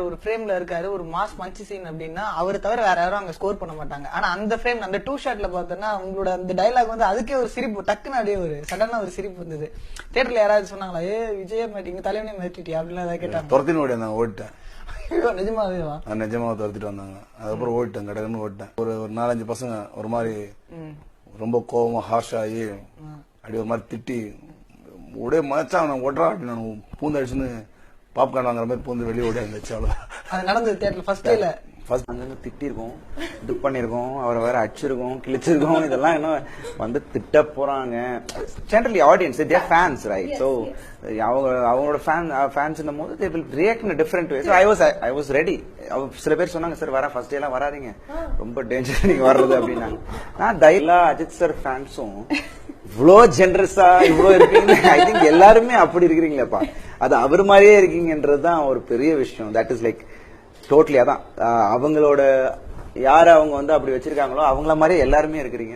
ஒரு ஃப்ரேம்ல இருக்காரு ஒரு மாஸ் மஞ்சி சீன் அப்படின்னா அவர் தவிர வேற யாரும் அங்க ஸ்கோர் பண்ண மாட்டாங்க. ஆனா அந்த ஃப்ரேம் அந்த டூ ஷாட்ல பார்த்தோன்னா உங்களோட அந்த டைலாக் வந்து அதுக்கே ஒரு சிரிப்பு டக்குன்னு அப்படியே ஒரு சடனா ஒரு சிரிப்பு வந்தது. தியேட்டர்ல யாராவது சொன்னாங்களா ஏ விஜய மாட்டீங்க தலைவனே மாட்டிட்டியா அப்படின்னு ஏதாவது கேட்டாங்க துரத்தின்னு ஓடியாந்தாங்க ஓடிட்டேன். ஐயோ, நிஜமாவேவா நிஜமா துரத்திட்டு வந்தாங்க. அதுக்கப்புறம் ஓடிட்டேன் கடகன்னு ஓடிட்டேன். ஒரு ஒரு நாலஞ்சு பசங்க ஒரு மாதிரி ரொம்ப கோவமா ஹார்ஷ் ஆகி அப்படி ஒரு மாதிரி திட்டி உடைய மச்சான் நான் ஓடுறா அப்படி நான் பூந்து அடிச்சுன்னு பாப்கார்ன் வாங்குற மாதிரி பூந்து வெளியே ஓடி இருந்துச்சு அவ்வளோ அது நடந்தது தியேட்டர்ல ஃபர்ஸ்ட் டேல ஃபர்ஸ்ட் அங்கங்க திட்டிருக்கோம் இது பண்ணிருக்கோம் அவரை வேற அடிச்சிருக்கோம் கிழிச்சிருக்கோம் இதெல்லாம் என்ன வந்து திட்ட போறாங்க. Generally audience their fans right so அவங்க அவங்களோட ஃபேன் ஃபேன்ஸ் போது they will react in different way I was I was ready சில பேர் சொன்னாங்க சார் வர ஃபர்ஸ்ட் எல்லாம் வராதீங்க. ரொம்ப டேஞ்சர் நீங்க வர்றது அப்படின்னா. நான் தைலா அஜித் சார் ஃபேன்ஸும் இவ்வளோ ஜென்ரஸா இவ்வளோ இருக்கீங்க ஐ திங்க் எல்லாருமே அப்படி இருக்கிறீங்களேப்பா. அது அவர் மாதிரியே இருக்கீங்கன்றது தான் ஒரு பெரிய விஷயம். தட் இஸ் லைக் டோட்டலி அதான். அவங்களோட யார் அவங்க வந்து அப்படி வச்சிருக்காங்களோ அவங்கள மாதிரியே எல்லாருமே இருக்கிறீங்க.